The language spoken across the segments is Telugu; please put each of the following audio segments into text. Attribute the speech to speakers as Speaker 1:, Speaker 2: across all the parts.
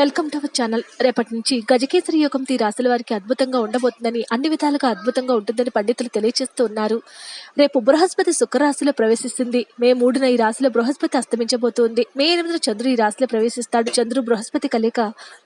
Speaker 1: Welcome to our channel. రేపటి నుంచి గజకేసరి యోగం ఈ రాశుల వారికి అద్భుతంగా ఉండబోతుందని అన్ని విధాలుగా అద్భుతంగా ఉంటుందని పండితులు తెలియజేస్తూ ఉన్నారు. రేపు బృహస్పతి శుక్రరాశిలో ప్రవేశిస్తుంది. మే మూడున ఈ రాశిలో బృహస్పతి అస్తమించబోతుంది. మే ఎనిమిదిన చంద్రుడు ఈ రాశిలో ప్రవేశిస్తాడు. చంద్రుడు బృహస్పతి కలిక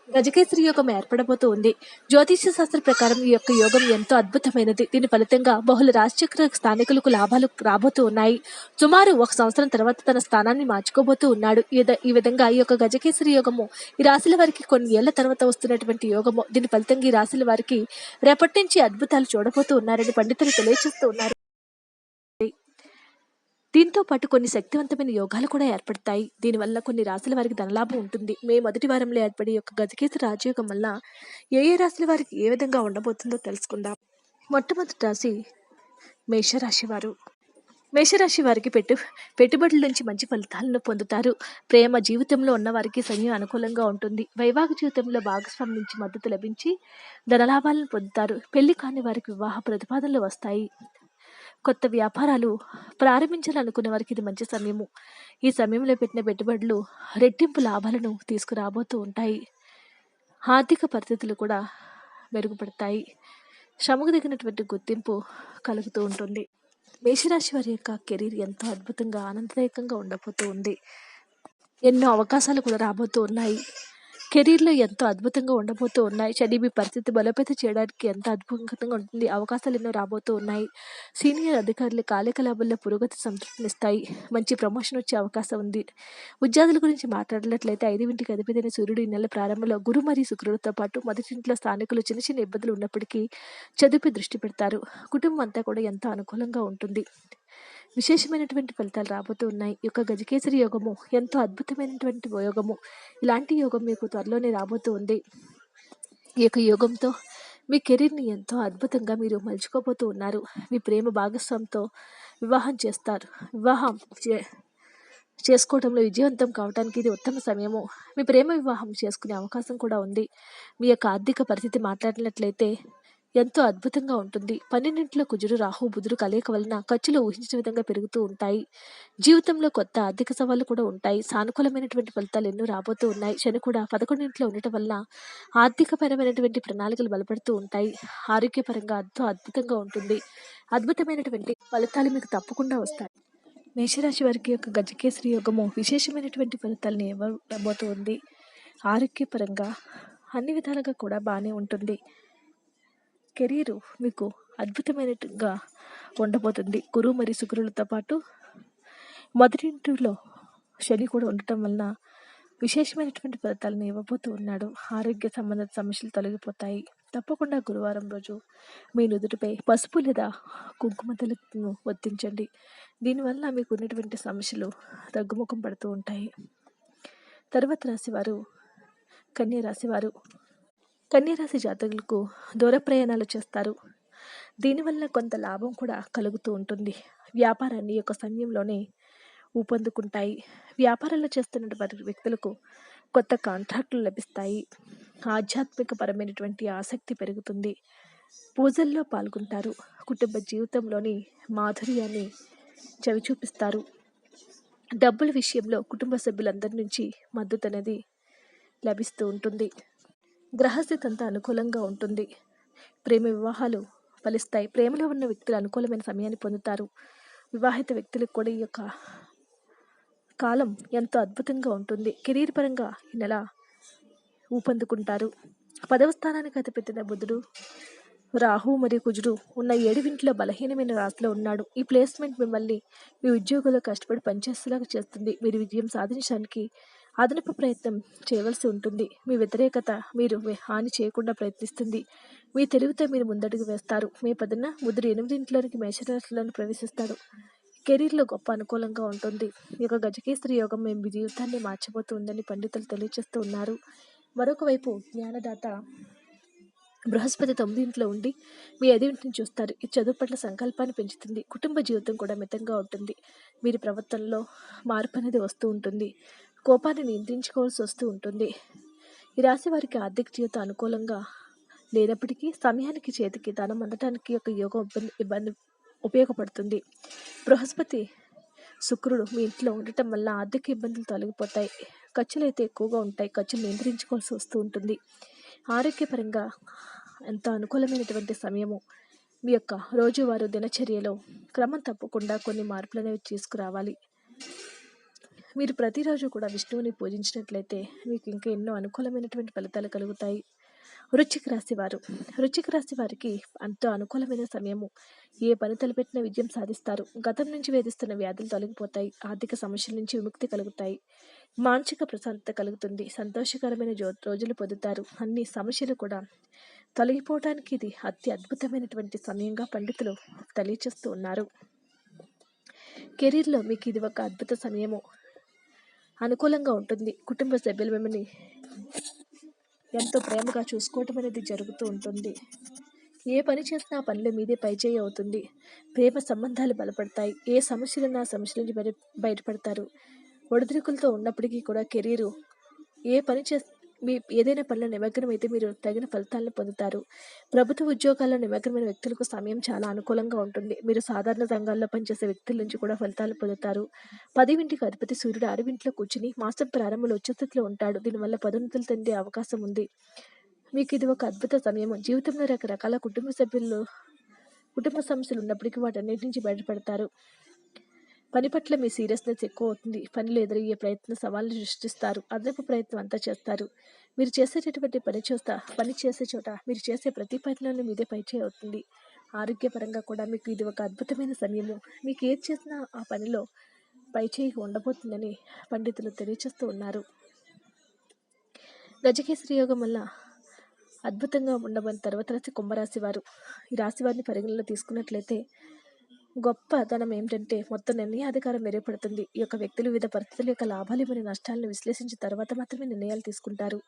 Speaker 1: గజకేసరి యోగం ఏర్పడబోతూ ఉంది. జ్యోతిష్య శాస్త్ర ప్రకారం ఈ యొక్క యోగం ఎంతో అద్భుతమైనది. దీని ఫలితంగా బహుళ రాజచక్ర స్థానికులకు లాభాలు రాబోతూ ఉన్నాయి. సుమారు ఒక సంవత్సరం తర్వాత తన స్థానాన్ని మార్చుకోబోతూ ఉన్నాడు. ఈ విధ- ఈ విధంగా ఈ యొక్క గజకేసరి యోగము ఈ రాశుల వారికి కొన్ని ఏళ్ళ తర్వాత వస్తున్నటువంటి యోగము. దీని ఫలితంగా ఈ రాశుల వారికి రేపటి నుంచి అద్భుతాలు చూడబోతూ ఉన్నారని పండితులు తెలియజేస్తూ ఉన్నారు. దీంతో పాటు కొన్ని శక్తివంతమైన యోగాలు కూడా ఏర్పడతాయి. దీనివల్ల కొన్ని రాశుల వారికి ధనలాభం ఉంటుంది. మే మొదటి వారంలో ఏర్పడే యొక్క గజకేసరి రాజయోగం వల్ల ఏ ఏ రాశుల వారికి ఏ విధంగా ఉండబోతుందో తెలుసుకుందాం. మొట్టమొదటి రాశి మేషరాశి వారు. మేషరాశి వారికి పెట్టు పెట్టుబడుల నుంచి మంచి ఫలితాలను పొందుతారు. ప్రేమ జీవితంలో ఉన్నవారికి సమయం అనుకూలంగా ఉంటుంది. వైవాహిక జీవితంలో భాగస్వామి నుంచి మద్దతు లభించి ధనలాభాలను పొందుతారు. పెళ్ళి కాని వారికి వివాహ ప్రతిపాదనలు వస్తాయి. కొత్త వ్యాపారాలు ప్రారంభించాలనుకునే వారికి ఇది మంచి సమయము. ఈ సమయంలో పెట్టిన పెట్టుబడులు రెట్టింపు లాభాలను తీసుకురాబోతూ ఉంటాయి. ఆర్థిక పరిస్థితులు కూడా మెరుగుపడతాయి. శ్రమకు తగినటువంటి గుర్తింపు కలుగుతూ ఉంటుంది. మేషరాశి వారి యొక్క కెరీర్ ఎంతో అద్భుతంగా ఆనందదాయకంగా ఉండబోతూ ఉంది. ఎన్నో అవకాశాలు కూడా రాబోతూ ఉన్నాయి. కెరీర్లో ఎంతో అద్భుతంగా ఉండబోతూ ఉన్నాయి. శని మీ పరిస్థితి బలోపేతం చేయడానికి ఎంత అద్భుతంగా ఉంటుంది? అవకాశాలు ఎన్నో రాబోతూ ఉన్నాయి. సీనియర్ అధికారులు కార్యకలాపాల్లో పురోగతి సంతృప్తినిస్తాయి. మంచి ప్రమోషన్ వచ్చే అవకాశం ఉంది. ఉద్యోగుల గురించి మాట్లాడినట్లయితే ఐదు ఇంటికి అధిపతిని సూర్యుడు ఈ నెల ప్రారంభంలో గురు మరియు శుక్రులతో పాటు మొదటి ఇంట్లో స్థానికులు చిన్న చిన్న ఇబ్బందులు ఉన్నప్పటికీ చదువుపై దృష్టి పెడతారు. కుటుంబం అంతా కూడా ఎంతో అనుకూలంగా ఉంటుంది. విశేషమైనటువంటి ఫలితాలు రాబోతూ ఉన్నాయి. ఈ యొక్క గజకేసరి యోగము ఎంతో అద్భుతమైనటువంటి యోగము. ఇలాంటి యోగం మీకు త్వరలోనే రాబోతూ ఉంది. ఈ యొక్క యోగంతో మీ కెరీర్ని ఎంతో అద్భుతంగా మీరు మలుచుకోబోతూ ఉన్నారు. మీ ప్రేమ భాగస్వామితో వివాహం చేస్తారు. వివాహం చే చేసుకోవడంలో విజయవంతం కావడానికి ఇది ఉత్తమ సమయము. మీ ప్రేమ వివాహం చేసుకునే అవకాశం కూడా ఉంది. మీ యొక్క ఆర్థిక పరిస్థితి మాట్లాడినట్లయితే ఎంతో అద్భుతంగా ఉంటుంది. పన్నెండింటిలో కుజుడు రాహు బుధుడు కలయిక వలన ఖర్చులు ఊహించిన విధంగా పెరుగుతూ ఉంటాయి. జీవితంలో కొత్త ఆర్థిక సవాళ్ళు కూడా ఉంటాయి. సానుకూలమైనటువంటి ఫలితాలు ఎన్నో రాబోతూ ఉన్నాయి. శని కూడా పదకొండింట్లో ఉండటం వల్ల ఆర్థికపరమైనటువంటి ప్రణాళికలు బలపడుతూ ఉంటాయి. ఆరోగ్యపరంగా ఎంతో అద్భుతంగా ఉంటుంది. అద్భుతమైనటువంటి ఫలితాలు మీకు తప్పకుండా వస్తాయి. మేషరాశి వారికి యొక్క గజకేసరి యోగము విశేషమైనటువంటి ఫలితాలను ఇవ్వబోతూ ఉంది. ఆరోగ్యపరంగా అన్ని విధాలుగా కూడా బాగానే ఉంటుంది. కెరీరు మీకు అద్భుతమైనట్టుగా ఉండబోతుంది. గురువు మరియు శుక్రులతో పాటు మొదటి ఇంటిలో శని కూడా ఉండటం వలన విశేషమైనటువంటి ఫలితాలను ఇవ్వబోతూ ఉన్నాడు. ఆరోగ్య సంబంధిత సమస్యలు తొలగిపోతాయి. తప్పకుండా గురువారం రోజు మీ నుదుటిపై పసుపు లేదా కుంకుమ తెలుపును వర్తించండి దీనివల్ల మీకు ఉన్నటువంటి సమస్యలు తగ్గుముఖం పడుతూ ఉంటాయి. తర్వాత రాశివారు కన్య రాశివారు కన్యరాశి జాతకులకు దూర ప్రయాణాలు చేస్తారు. దీనివల్ల కొంత లాభం కూడా కలుగుతూ ఉంటుంది. వ్యాపారాన్ని యొక్క సమయంలోనే ఊపందుకుంటాయి. వ్యాపారాలు చేస్తున్నటువంటి వ్యక్తులకు కొత్త కాంట్రాక్టులు లభిస్తాయి. ఆధ్యాత్మిక పరమైనటువంటి ఆసక్తి పెరుగుతుంది. పూజల్లో పాల్గొంటారు. కుటుంబ జీవితంలోని మాధుర్యాన్ని చవి చూపిస్తారు డబ్బుల విషయంలో కుటుంబ సభ్యులందరి నుంచి మద్దతు అనేది లభిస్తూ ఉంటుంది. గ్రహస్థితి అంతా అనుకూలంగా ఉంటుంది. ప్రేమ వివాహాలు ఫలిస్తాయి. ప్రేమలో ఉన్న వ్యక్తులు అనుకూలమైన సమయాన్ని పొందుతారు. వివాహిత వ్యక్తులకు కూడా ఈ యొక్క కాలం ఎంతో అద్భుతంగా ఉంటుంది. కెరీర్ పరంగా ఈ నెల ఊపందుకుంటారు. పదవ స్థానానికి అతిపెట్టిన బుధుడు రాహు మరియు కుజుడు ఉన్న ఏడువింటిలో బలహీనమైన రాశిలో ఉన్నాడు. ఈ ప్లేస్మెంట్ మిమ్మల్ని మీ ఉద్యోగంలో కష్టపడి పనిచేసేలాగా చేస్తుంది. మీరు విజయం సాధించడానికి అదనపు ప్రయత్నం చేయవలసి ఉంటుంది. మీ వ్యతిరేకత మీరు హాని చేయకుండా ప్రయత్నిస్తుంది. మీ తెలివితో మీరు ముందడుగు వేస్తారు. మీ పదిన ముదురు ఎనిమిదింట్లోనికి మేషరాశులను ప్రవేశిస్తాడు కెరీర్లో గొప్ప అనుకూలంగా ఉంటుంది. ఈ యొక్క గజకేశ్వరి యోగం మేము మీ జీవితాన్ని మార్చబోతుందని పండితులు తెలియజేస్తూ ఉన్నారు. మరొక వైపు జ్ఞానదాత బృహస్పతి తొమ్మిదింట్లో ఉండి మీ ఎదుటిని చూస్తారు. ఇది చదువు పట్ల సంకల్పాన్ని పెంచుతుంది. కుటుంబ జీవితం కూడా మితంగా ఉంటుంది. మీరు ప్రవర్తనలో మార్పు అనేది వస్తూ ఉంటుంది. కోపాన్ని నియంత్రించుకోవాల్సి వస్తూ ఉంటుంది. ఈ రాశి వారికి ఆర్థిక జీవితం అనుకూలంగా లేనప్పటికీ సమయానికి చేతికి ధనం అందటానికి ఒక యోగం ఇబ్బంది ఇబ్బంది ఉపయోగపడుతుంది. బృహస్పతి శుక్రుడు మీ ఇంట్లో ఉండటం వల్ల ఆర్థిక ఇబ్బందులు తొలగిపోతాయి. ఖర్చులు అయితే ఎక్కువగా ఉంటాయి. ఖర్చులు నియంత్రించుకోవాల్సి వస్తూ ఉంటుంది. ఆరోగ్యపరంగా ఎంతో అనుకూలమైనటువంటి సమయము మీ యొక్క రోజువారు దినచర్యలో క్రమం తప్పకుండా కొన్ని మార్పులు అనేవి తీసుకురావాలి. మీరు ప్రతిరోజు కూడా విష్ణువుని పూజించినట్లయితే మీకు ఇంకా ఎన్నో అనుకూలమైనటువంటి ఫలితాలు కలుగుతాయి. వృశ్చిక రాశి వారు. వృశ్చిక రాశి వారికి అంత అనుకూలమైన సమయము ఏ పని తలపెట్టిన విజయం సాధిస్తారు. గతం నుంచి వేధిస్తున్న వ్యాధులు తొలగిపోతాయి. ఆర్థిక సమస్యల నుంచి విముక్తి కలుగుతాయి. మానసిక ప్రశాంతత కలుగుతుంది. సంతోషకరమైన జో రోజులు పొందుతారు. అన్ని సమస్యలు కూడా తొలగిపోవడానికి ఇది అతి అద్భుతమైనటువంటి సమయంగా పండితులు తెలియచేస్తూ ఉన్నారు. కెరీర్లో మీకు ఇది ఒక అద్భుత సమయము. అనుకూలంగా ఉంటుంది. కుటుంబ సభ్యులు మిమ్మల్ని ఎంతో ప్రేమగా చూసుకోవటం అనేది జరుగుతూ ఉంటుంది. ఏ పని చేసినా ఆ పనిలో మీదే పైచేయి అవుతుంది. ప్రేమ సంబంధాలు బలపడతాయి. ఏ సమస్యలున్నా సమస్యల నుంచి బయట బయటపడతారు. ఒడిదుడుకులతో ఉన్నప్పటికీ కూడా కెరీరు ఏ పని చేస్ మీ ఏదైనా పనిలో నిమగ్నమైతే మీరు తగిన ఫలితాలను పొందుతారు. ప్రభుత్వ ఉద్యోగాల్లో నిమగ్నమైన వ్యక్తులకు సమయం చాలా అనుకూలంగా ఉంటుంది. మీరు సాధారణ రంగాల్లో పనిచేసే వ్యక్తుల నుంచి కూడా ఫలితాలు పొందుతారు. పదివింటికి అధిపతి సూర్యుడు అరవింట్లో కూర్చుని మాసం ప్రారంభంలో ఉచ్చస్థితిలో ఉంటాడు. దీనివల్ల పదోన్నతులు తిండే అవకాశం ఉంది. మీకు ఇది ఒక అద్భుత సమయం జీవితంలో రకరకాల కుటుంబ సభ్యులు కుటుంబ సమస్యలు ఉన్నప్పటికీ వాటన్నిటి నుంచి బయటపడతారు. పని పట్ల మీ సీరియస్నెస్ ఎక్కువ అవుతుంది పనిలో ఎదురయ్యే ప్రయత్నం సవాళ్ళు సృష్టిస్తారు. అదనపు ప్రయత్నం అంతా చేస్తారు. మీరు చేసేటటువంటి పని చూస్తా పని చేసే చోట మీరు చేసే ప్రతి పనిలోనూ మీదే పైచే అవుతుంది ఆరోగ్యపరంగా కూడా మీకు ఇది ఒక అద్భుతమైన సమయము. మీకు ఏది చేసినా ఆ పనిలో పైచేయి ఉండబోతుందని పండితులు తెలియచేస్తూ ఉన్నారు. గజకేసరి యోగం వల్ల అద్భుతంగా ఉండబోయిన తర్వాత రాశి కుంభరాశి వారు. ఈ రాశి వారిని పరిగణలో తీసుకున్నట్లయితే గొప్పతనం ఏమిటంటే మొత్తం నిర్ణయాధికారం మెరుగుపడుతుంది ఈ యొక్క వ్యక్తులు వివిధ పరిస్థితుల యొక్క లాభాలు మరియు నష్టాలను విశ్లేషించిన తర్వాత మాత్రమే నిర్ణయాలు తీసుకుంటారు.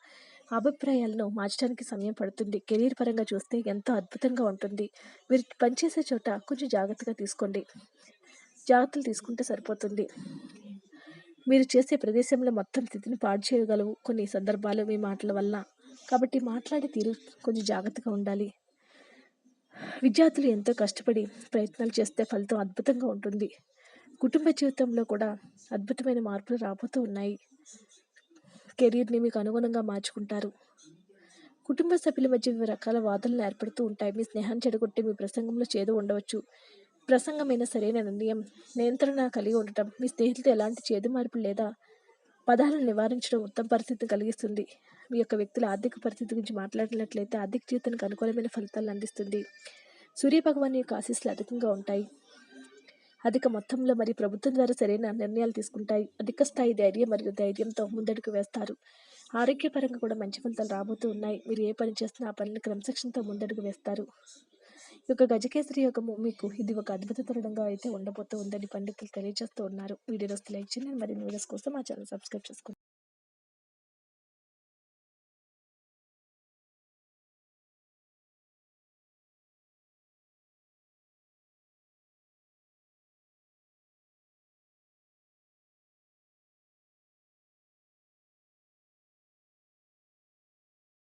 Speaker 1: అభిప్రాయాలను మార్చడానికి సమయం పడుతుంది. కెరీర్ పరంగా చూస్తే ఎంతో అద్భుతంగా ఉంటుంది. మీరు పనిచేసే చోట కొంచెం జాగ్రత్తగా తీసుకోండి. జాగ్రత్తలు తీసుకుంటే సరిపోతుంది. మీరు చేసే ప్రదేశంలో మొత్తం స్థితిని పాడు చేయగలవు. కొన్ని సందర్భాలు మీ మాటల వల్ల కాబట్టి మాట్లాడే తీరు కొంచెం జాగ్రత్తగా ఉండాలి. విద్యార్థులు ఎంతో కష్టపడి ప్రయత్నాలు చేస్తే ఫలితం అద్భుతంగా ఉంటుంది. కుటుంబ జీవితంలో కూడా అద్భుతమైన మార్పులు రాబోతూ ఉన్నాయి. కెరీర్ని మీకు అనుగుణంగా మార్చుకుంటారు. కుటుంబ సభ్యుల మధ్య వివిధ రకాల వాదనలు ఏర్పడుతూ ఉంటాయి. మీ స్నేహాన్ని చెడగొట్టి మీ ప్రసంగంలో చేదు ఉండవచ్చు. ప్రసంగమైన సరైన నిర్ణయం నియంత్రణ కలిగి ఉండటం మీ స్నేహితులతో ఎలాంటి చేదు మార్పులు లేదా పదాలను నివారించడం ఉత్తమ పరిస్థితిని కలిగిస్తుంది. మీ యొక్క వ్యక్తుల ఆర్థిక పరిస్థితి గురించి మాట్లాడినట్లయితే ఆర్థిక జీవితానికి అనుకూలమైన ఫలితాలను అందిస్తుంది. సూర్య భగవాన్ యొక్క ఆశీస్సులు అధికంగా ఉంటాయి. అధిక మొత్తంలో మరి ప్రభుత్వం ద్వారా సరైన నిర్ణయాలు తీసుకుంటాయి. అధిక స్థాయి ధైర్యం మరియు ధైర్యంతో ముందడుగు వేస్తారు. ఆరోగ్యపరంగా కూడా మంచి ఫలితాలు రాబోతూ ఉన్నాయి. మీరు ఏ పని చేస్తున్నా ఆ పనిని క్రమశిక్షణతో ముందడుగు వేస్తారు. యొక్క గజకేసరి యోగము మీకు ఇది ఒక అద్భుత తరుణంగా అయితే ఉండబోతూ ఉందని పండితులు తెలియజేస్తూ ఉన్నారు. వీడియోస్ లైక్ చేయండి. మరిన్ని వీడియోస్ కోసం మా ఛానల్ సబ్స్క్రైబ్ చేసుకోండి.